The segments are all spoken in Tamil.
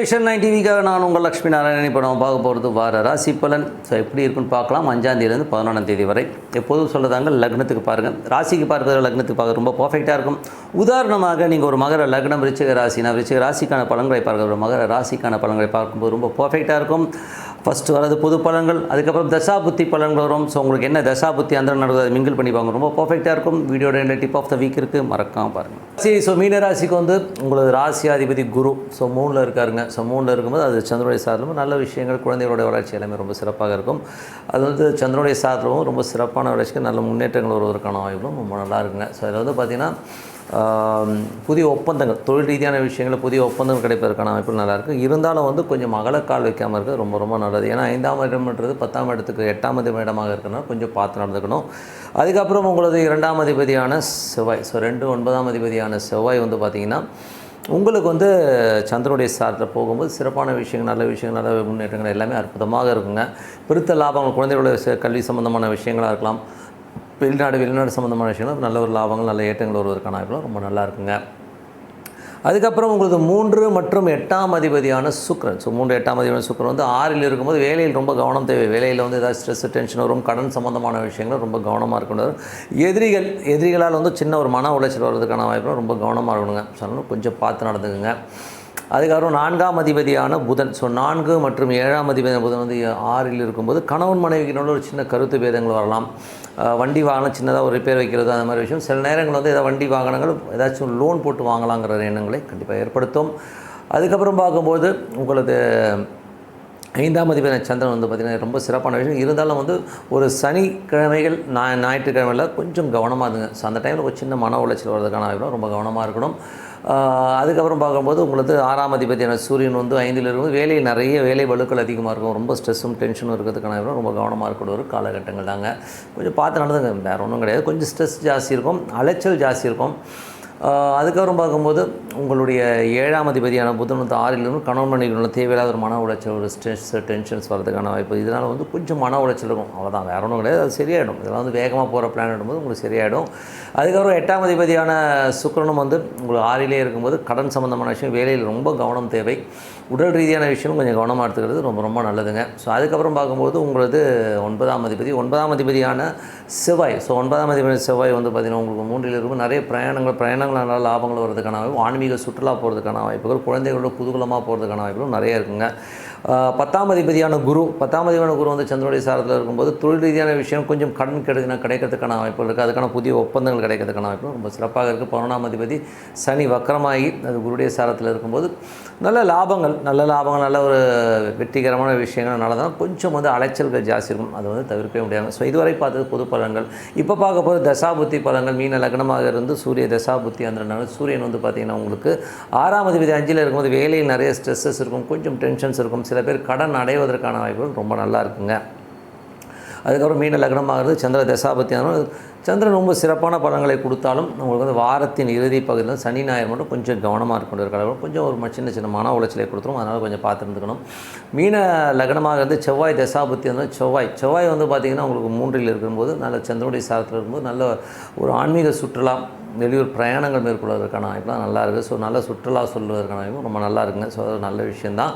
விஷன் நைன் டிவிக்காக நான் உங்கள் லக்ஷ்மி நாராயணன் இப்போ நம்ம பார்க்க போகிறது வார ராசி பலன். ஸோ எப்படி இருக்குன்னு பார்க்கலாம். அஞ்சாந்தேதியிலேருந்து பதினொன்றாம் தேதி வரை. எப்போதும் சொல்லதாங்க லக்னத்துக்கு பாருங்கள் ராசிக்கு பார்க்குறது லக்னத்துக்கு பார்க்க ரொம்ப பர்ஃபெக்டாக இருக்கும். உதாரணமாக நீங்கள் ஒரு மகர லக்னம் விருச்சிக ராசினா விருச்சிக ராசிக்கான பலன்களை பார்க்க ஒரு மகர ராசிக்கான பலன்களை பார்க்கும்போது ரொம்ப பர்ஃபெக்டாக இருக்கும். ஃபஸ்ட்டு வரது பொது பலன்கள் அதுக்கப்புறம் தசாபுத்தி பலன்கள் வரும். ஸோ உங்களுக்கு என்ன தசாபுத்தி அந்த நடக்குது மிங்கிள் பண்ணி பாருங்க ரொம்ப பர்ஃபெக்டாக இருக்கும். வீடியோட என்ன டிப் ஆஃப் த வீக் இருக்குது மறக்காமல் பாருங்கள் சரி ஸோ மீன ராசிக்கு வந்து உங்களது ராசியாதிபதி குரு. ஸோ மூணில் இருக்காருங்க. ஸோ மூணில் இருக்கும்போது அது சந்திரனுடைய சாதனமும் நல்ல விஷயங்கள். குழந்தைகளோட வளர்ச்சி எல்லாமே ரொம்ப சிறப்பாக இருக்கும். அது வந்து சந்திரனுடைய சாதனமும் ரொம்ப சிறப்பான வளர்ச்சிக்கு நல்ல முன்னேற்றங்கள் வருவதற்கான வாய்ப்பும் ரொம்ப நல்லா இருக்குங்க. ஸோ அதில் வந்து பார்த்திங்கன்னா புதிய ஒப்பந்தங்கள் தொழில் ரீதியான விஷயங்களில் புதிய ஒப்பந்தங்கள் கிடைப்பதற்கான வாய்ப்புகள் நல்லாயிருக்கு இருந்தாலும் வந்து கொஞ்சம் அகலக்கால் வைக்காமல் இருக்கிறது ரொம்ப ரொம்ப நல்லது. ஏன்னா ஐந்தாம் இடம்ன்றது பத்தாம் இடத்துக்கு எட்டாம் இடமாக இருக்குன்னா கொஞ்சம் பார்த்து நடந்துக்கணும். அதுக்கப்புறம் உங்களது இரண்டாம் அதிபதியான செவ்வாய். ஸோ ரெண்டு ஒன்பதாம் அதிபதியான செவ்வாய் வந்து பார்த்திங்கன்னா உங்களுக்கு வந்து சந்திரனுடைய சாரத்தில் போகும்போது சிறப்பான விஷயங்கள் நல்ல விஷயங்கள் நல்ல முன்னேற்றங்கள் எல்லாமே அற்புதமாக இருக்குங்க. பிரித்த லாபங்கள் குழந்தைகளுடைய ச- கல்வி சம்பந்தமான விஷயங்களாக இருக்கலாம். வெளிநாடு வெளிநாடு சம்மந்தமான விஷயங்கள் நல்ல ஒரு லாபங்கள் நல்ல ஏற்றங்கள் வருவதற்கான வாய்ப்புகள் ரொம்ப நல்லா இருக்குங்க. அதுக்கப்புறம் உங்களுக்கு மூன்று மற்றும் எட்டாம் அதிபதியான சுக்ரன் ஸோ மூன்று எட்டாம் அதிபதியான சுக்ரன் வந்து ஆறில் இருக்கும்போது வேலையில் ரொம்ப கவனம் தேவை. வேலையில் வந்து ஏதாவது ஸ்ட்ரெஸ் டென்ஷன் வரும் கடன் சம்மந்தமான விஷயங்களும் ரொம்ப கவனமாக இருக்கணும். எதிரிகள் எதிரிகளால் வந்து சின்ன ஒரு மன உளைச்சல் வர்றதுக்கான வாய்ப்பு ரொம்ப கவனமாக இருக்கணுங்க. ஸோ கொஞ்சம் பார்த்து நடந்துக்குங்க. அதுக்கப்புறம் நான்காம் அதிபதியான புதன். ஸோ நான்கு மற்றும் ஏழாம் அதிபதியான புதன் வந்து ஆறில் இருக்கும்போது கணவன் மனைவிக்கினோட ஒரு சின்ன கருத்து பேதங்கள் வரலாம். வண்டி வாகனம் சின்னதாக ஒரு ரிப்பேர் வைக்கிறது அந்த மாதிரி விஷயம். சில நேரங்கள் வந்து ஏதாவது வண்டி வாகனங்கள் ஏதாச்சும் லோன் போட்டு வாங்கலாங்கிற எண்ணங்களை கண்டிப்பாக ஏற்படுத்தும். அதுக்கப்புறம் பார்க்கும்போது உங்களது ஐந்தாம் அதிபதியான சந்திரன் வந்து பார்த்திங்கன்னா ரொம்ப சிறப்பான விஷயம். இருந்தாலும் வந்து ஒரு சனிக்கிழமைகள் ஞாய் ஞாயிற்றுக்கிழமையில் கொஞ்சம் கவனமாக இருங்க. ஸோ அந்த டைமில் ஒரு சின்ன மன உளைச்சல் வர்றதுக்கான வாய்ப்பு ரொம்ப கவனமாக இருக்கணும். அதுக்கப்புறம் பார்க்கும்போது உங்களுக்கு ஆறாம் அதிபதியான சூரியன் வந்து ஐந்தில் இருக்கும்போது வேலை நிறைய வேலை வலுக்கள் அதிகமாக இருக்கும். ரொம்ப ஸ்ட்ரெஸ்ஸும் டென்ஷனும் இருக்கிறதுக்கான ரொம்ப கவனமாக இருக்கக்கூடிய ஒரு காலகட்டங்கள் தாங்க. கொஞ்சம் பார்த்து நடந்துங்க வேறு ஒன்றும் கிடையாது. கொஞ்சம் ஸ்ட்ரெஸ் ஜாஸ்தி இருக்கும். அலைச்சல் ஜாஸ்தி இருக்கும். அதுக்கப்புறம் பார்க்கும்போது உங்களுடைய ஏழாம் அதிபதியான புதன் ஆறிலிருந்து கணவன் மனைவிகளோட தேவையில்லாத ஒரு மன உளைச்சல் ஒரு ஸ்ட்ரெஸ் டென்ஷன்ஸ் வரதுக்கான வாய்ப்பு. இதனால் வந்து கொஞ்சம் மன உளைச்சல் இருக்கும். அவ்வளோதான் வேற ஒன்றும் கிடையாது. அது சரியாயிடும். இதெல்லாம் வந்து வேகமாக போகிற பிளான் இடும்போது உங்களுக்கு சரியாயிடும். அதுக்கப்புறம் எட்டாம் அதிபதியான சுக்கிரனும் வந்து உங்களுக்கு ஆறிலே இருக்கும்போது கடன் சம்மந்தமான விஷயம் வேலையில் ரொம்ப கவனம் தேவை. உடல் ரீதியான விஷயம் கொஞ்சம் கவனமாக எடுத்துக்கிறது ரொம்ப ரொம்ப நல்லதுங்க. ஸோ அதுக்கப்புறம் பார்க்கும்போது உங்களது ஒன்பதாம் அதிபதி. ஒன்பதாம் அதிபதியான செவ்வாய். ஸோ ஒன்பதாம் அதிபதி செவ்வாய் வந்து பார்த்திங்கன்னா உங்களுக்கு மூன்றில் இருக்கும். நிறைய பிரயாணங்கள் பிரயாணங்களால் லாபங்கள் வர்றதுக்கான வாய்ப்பு ஆன்மீக சுற்றுலா போகிறதுக்கான வாய்ப்புகள் குழந்தைகளோட குதூகலமாக போகிறதுக்கான வாய்ப்புகள் நிறைய இருக்குங்க. பத்தாம் அதிபதியான குரு பத்தாம் அதிபதியான குரு வந்து சந்திரனுடைய சாரத்தில் இருக்கும்போது தொழில் ரீதியான விஷயம் கொஞ்சம் கடன் கிடைக்கிற கிடைக்கிறதுக்கான வாய்ப்புகள் இருக்குது அதுக்கான புதிய ஒப்பந்தங்கள் கிடைக்கிறதுக்கான வாய்ப்பு ரொம்ப சிறப்பாக இருக்குது பதினொன்றாம் அதிபதி சனி வக்கரமாகி அது குருடைய சாரத்தில் இருக்கும்போது நல்ல லாபங்கள் நல்ல லாபங்கள் நல்ல ஒரு வெற்றிகரமான விஷயங்கள் நல்லதான் கொஞ்சம் வந்து அலைச்சல்கள் ஜாஸ்தி இருக்கும். அது வந்து தவிர்க்கவே முடியாது ஸோ இதுவரை பார்த்தது பொது பலன்கள். இப்போ பார்க்க போது தசாபுத்தி பலன்கள். மீன லக்னமாக இருந்து சூரிய தசாபுத்தி அந்த சூரியன் வந்து பார்த்திங்கன்னா உங்களுக்கு ஆறாம் அதிபதி அஞ்சில் இருக்கும்போது வேலையில் நிறைய ஸ்ட்ரெஸ்ஸஸ் இருக்கும். கொஞ்சம் டென்ஷன்ஸ் இருக்கும். சில சில பேர் கடன் அடைவதற்கான வாய்ப்புகள் ரொம்ப நல்லா இருக்குங்க. அதுக்கப்புறம் மீன லக்னமாகிறது சந்திர தசாபத்தியான சந்திரன் ரொம்ப சிறப்பான பலன்களை கொடுத்தாலும் நம்மளுக்கு வந்து வாரத்தின் இறுதி பகுதியில் சனி ஞாயிறு மட்டும் கொஞ்சம் கவனமாக இருக்க வேண்டிய கடவுள். கொஞ்சம் ஒரு சின்ன சின்ன மன உளைச்சலை கொடுத்துரும். அதனால் கொஞ்சம் பார்த்துருந்துக்கணும். மீன லக்னமாக இருந்து செவ்வாய் தசாபத்தி வந்து செவ்வாய் செவ்வாய் வந்து பார்த்திங்கன்னா உங்களுக்கு மூன்றில் இருக்கும்போது நல்ல சந்திரனுடைய சாரத்தில் இருக்கும்போது நல்ல ஒரு ஆன்மீக சுற்றுலா வெளியூர் பிரயாணங்கள் மேற்கொள்வதற்கான வாய்ப்புலாம் நல்லா இருக்குது. ஸோ நல்ல சுற்றுலா சொல்வதற்கான வாய்ப்பு ரொம்ப நல்லா இருக்குங்க. ஸோ அது நல்ல விஷயந்தான்.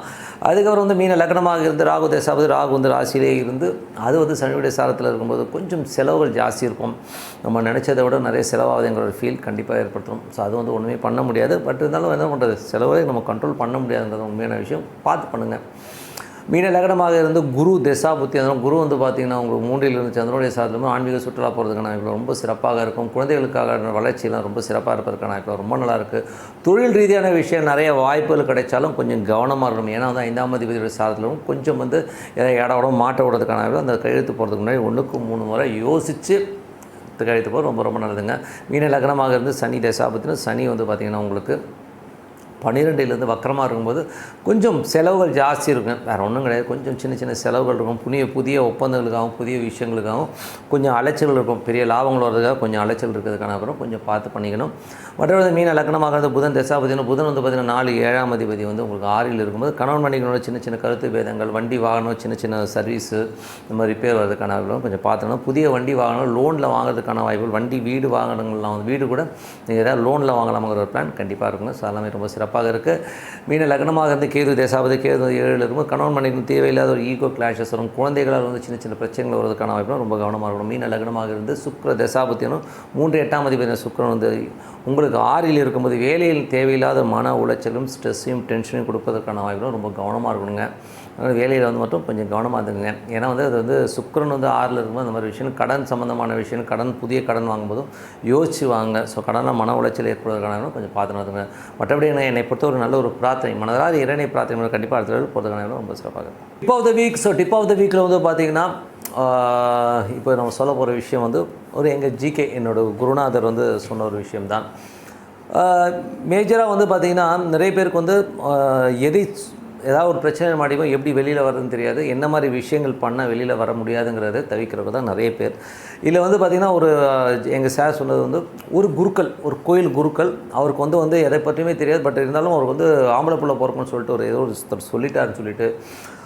அதுக்கப்புறம் வந்து மீன லக்னமாக இருந்து ராகு தேசாவது ராகு வந்து ராசியிலே இருந்து அது வந்து சனியுடைய சாரத்தில் இருக்கும்போது கொஞ்சம் செலவுகள் ஜாஸ்தி இருக்கும். நம்ம நினச்சதை விட நிறைய செலவாகுதுங்கிற ஒரு ஃபீல் கண்டிப்பாக ஏற்படுத்தும் ஸோ அது வந்து ஒன்றுமே பண்ண முடியாது. பட் இருந்தாலும் என்ன பண்ணுறது செலவை நம்ம கண்ட்ரோல் பண்ண முடியாதுங்கிறது உண்மையான விஷயம். பார்த்து பண்ணுங்கள் மீன லக்னமாக இருந்து குரு தசா புத்தி. அதனால் குரு வந்து பார்த்திங்கன்னா உங்களுக்கு மூன்றிலிருந்து சந்திரனுடைய சாதனமும் ஆன்மீக சுற்றுலா போகிறதுக்கான வாய்ப்பு ரொம்ப சிறப்பாக இருக்கும். குழந்தைகளுக்காக வளர்ச்சியெல்லாம் ரொம்ப சிறப்பாக இருப்பதற்கான வாய்ப்பு ரொம்ப நல்லா இருக்குது தொழில் ரீதியான விஷயம் நிறைய வாய்ப்புகள் கிடைச்சாலும் கொஞ்சம் கவனமாக இருக்கணும். ஏன்னா வந்து ஐந்தாம் அதிபதியுடைய சாதத்திலும் கொஞ்சம் வந்து ஏதாவது இட மாட்ட விடுறதுக்கான அந்த கையெழுத்து போகிறதுக்கு முன்னாடி ஒன்றுக்கு மூணு முறை யோசித்து கழித்து போக ரொம்ப ரொம்ப நல்லதுங்க. மீன லக்னமாக இருந்து சனி தசாபத்தின சனி வந்து பார்த்திங்கன்னா உங்களுக்கு பன்னிரெண்டுலேருந்து வக்கரமாக இருக்கும்போது கொஞ்சம் செலவுகள் ஜாஸ்தி இருக்கும். வேறு ஒன்றும் கிடையாது. கொஞ்சம் சின்ன சின்ன செலவுகள் இருக்கும். புதிய புதிய ஒப்பந்தங்களுக்காகவும் புதிய விஷயங்களுக்காகவும் கொஞ்சம் அலைச்சல் இருக்கும். பெரிய லாபங்கள் வர்றதுக்காக கொஞ்சம் அலைச்சல் இருக்கிறதுக்கான அப்புறம் கொஞ்சம் பார்த்து பண்ணிக்கணும். மற்றவர்கள் மீன் லக்னமாக புதன் தசாபதினா புதன் வந்து பார்த்திங்கன்னா நாலு ஏழாம் அதிபதி வந்து உங்களுக்கு ஆறில் இருக்கும்போது கணவன் மணிகளோட சின்ன சின்ன கருத்து பேதங்கள் வண்டி வாகனம் சின்ன சின்ன சர்வீஸு இந்த மாதிரி ரிப்பேர் வர்றதுக்கான கொஞ்சம் பார்த்துக்கணும். புதிய வண்டி வாகனம் லோனில் வாங்குறதுக்கான வாய்ப்புகள் வண்டி வீடு வாகனங்கள்லாம் வந்து வீடு கூட நீங்கள் ஏதாவது லோனில் வாங்கலாமாங்கிற ஒரு பிளான் கண்டிப்பாக இருக்குங்க. ஸோ எல்லாமே ரொம்ப சிறப்பாக சிறப்பாக இருக்குது மீன லக்னமாக இருந்து கேது தேசாவது கேது ஏழில் இருக்கும் கணவன் மனைவி தேவையில்லாத ஒரு ஈகோ கிளாஷஸ் வரும். குழந்தைகளால் வந்து சின்ன சின்ன பிரச்சனைகள் வருவதற்கான வாய்ப்பு ரொம்ப கவனமாக இருக்கணும். மீன லக்னமாக இருந்து சுக்கர தசாபத்தியனும் மூன்று எட்டாம் அதிபதி சுக்கரன் வந்து உங்களுக்கு ஆறில் இருக்கும்போது வேலையில் தேவையில்லாத மன உளைச்சலும் ஸ்ட்ரெஸ்ஸையும் டென்ஷனையும் கொடுப்பதற்கான வாய்ப்புகளும் ரொம்ப கவனமாக இருக்கணுங்க. அதனால் வேலையில் வந்து மட்டும் கொஞ்சம் கவனமாக இருந்துங்க ஏன்னா வந்து அது வந்து சுக்கிரன் வந்து ஆறில் இருக்கும்போது அந்த மாதிரி விஷயம் கடன் சம்மந்தமான விஷயம் கடன் புதிய கடன் வாங்கும்போதும் யோசிச்சு வாங்க. ஸோ கடனாக மன உளைச்சல் ஏற்படுவதற்கான கொஞ்சம் பார்த்து நடத்துங்க மற்றபடி என்ன என்னை பொறுத்த ஒரு நல்ல ஒரு பிரார்த்தனை. மனதார இரணை பிரார்த்தனை கண்டிப்பாக அடுத்த போகிறதுக்கான ரொம்ப சிறப்பாக இருக்கும். Tip of the week so tip of the வீக்கில் வந்து பார்த்தீங்கன்னா இப்போ நம்ம சொல்ல போகிற விஷயம் வந்து ஒரு எங்கள் ஜிகே என்னோட குருநாதர் வந்து சொன்ன ஒரு விஷயம்தான். மேஜராக வந்து பார்த்திங்கன்னா நிறைய பேருக்கு வந்து எதை ஏதாவது ஒரு பிரச்சனை மாட்டிக்கும் எப்படி வெளியில் வர்றதுன்னு தெரியாது. என்ன மாதிரி விஷயங்கள் பண்ணால் வெளியில் வர முடியாதுங்கிறத தவிக்கிறவங்க தான் நிறைய பேர். இதில் வந்து பார்த்திங்கன்னா ஒரு எங்கள் சார் சொன்னது வந்து ஒரு குருக்கள் ஒரு கோயில் குருக்கள் அவருக்கு வந்து வந்து எதை பற்றியுமே தெரியாது. பட் இருந்தாலும் அவருக்கு வந்து ஆம்பளை பிள்ளை பிறக்கும்னு சொல்லிட்டு ஒரு ஏதோ ஒரு சொல்லிட்டாருன்னு சொல்லிட்டு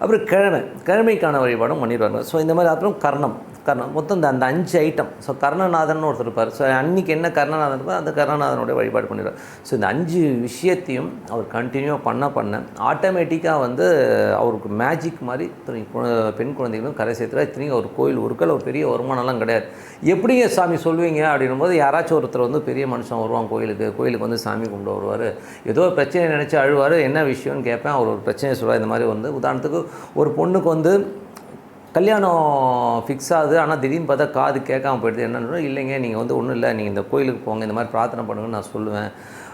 அப்புறம் கிழமை கிழமைக்கான வழிபாடும் பண்ணிடுவாங்க. ஸோ இந்த மாதிரி அப்புறம் கர்ணம். கர்ணம். மொத்தம் இந்த அந்த அஞ்சு ஐட்டம் ஸோ கர்ணநாதன் ஒருத்தர் இருப்பார். ஸோ அன்றைக்கி என்ன கர்ணநாதன் இருப்பார் அந்த கர்ணநாதனுடைய வழிபாடு பண்ணிடுவார். ஸோ இந்த அஞ்சு விஷயத்தையும் அவர் கண்டினியூவாக பண்ண பண்ண ஆட்டோமேட்டிக்காக வந்து அவருக்கு மேஜிக் மாதிரி இத்தனை கு- பெண் குழந்தைகளும் கரை சேர்த்துறா இத்தனையும் ஒரு கோயில் உருக்கள் ஒரு பெரிய வருமானம்லாம் கிடையாது. எப்படிங்க சாமி சொல்லுவீங்க அப்படின்னும் போது யாராச்சும் ஒருத்தர் வந்து பெரிய மனுஷன் வருவான் கோயிலுக்கு கோயிலுக்கு வந்து சாமி கும்பிட வருவார். ஏதோ பிரச்சனை நினச்சி அழுவார். என்ன விஷயம்னு கேட்பேன். அவர் ஒரு பிரச்சனையை சொல்லுவார். இந்த மாதிரி வந்து உதாரணத்துக்கு ஒரு பொண்ணுக்கு வந்து கல்யாணம் ஃபிக்ஸ் ஆகுது ஆனால் திடீர்னு பார்த்தா காது கேட்காம போயிடுது. என்னன்னு இல்லைங்க நீங்கள் வந்து ஒன்றும் இல்லை நீங்கள் இந்த கோயிலுக்கு போங்க இந்த மாதிரி பிரார்த்தனை பண்ணுங்கன்னு நான் சொல்லுவேன்.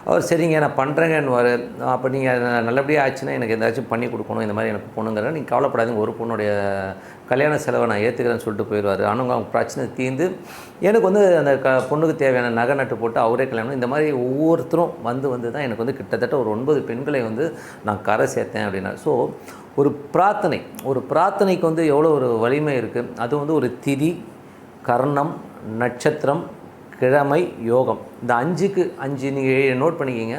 அவர் சரிங்க நான் பண்ணுறேங்கன்னு அப்போ நீங்கள் நல்லபடியாக ஆச்சுன்னா எனக்கு ஏதாச்சும் பண்ணி கொடுக்கணும் இந்த மாதிரி எனக்கு பொண்ணுங்கிற நீங்கள் கவலைப்படாதீங்க ஒரு பொண்ணுடைய கல்யாண செலவை நான் ஏற்றுக்கிறேன்னு சொல்லிட்டு போயிடுவார். ஆனால் அவங்க பிரச்சனை தீர்ந்து எனக்கு வந்து அந்த க பொண்ணுக்கு தேவையான நகை நட்டு போட்டு அவரே கல்யாணம் இந்த மாதிரி ஒவ்வொருத்தரும் வந்து வந்து தான் எனக்கு வந்து கிட்டத்தட்ட ஒரு ஒன்பது பெண்களை வந்து நான் கரை சேர்த்தேன் அப்படின்னா. ஸோ ஒரு பிரார்த்தனை ஒரு பிரார்த்தனைக்கு வந்து எவ்வளோ ஒரு வலிமை இருக்குது அது வந்து ஒரு திதி கர்ணம் நட்சத்திரம் கிழமை யோகம். இந்த அஞ்சுக்கு அஞ்சு நீங்கள் நோட் பண்ணிக்கிங்க.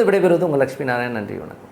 விடைபெறுவது உங்கள் லக்ஷ்மி நாராயண் நன்றி வணக்கம்.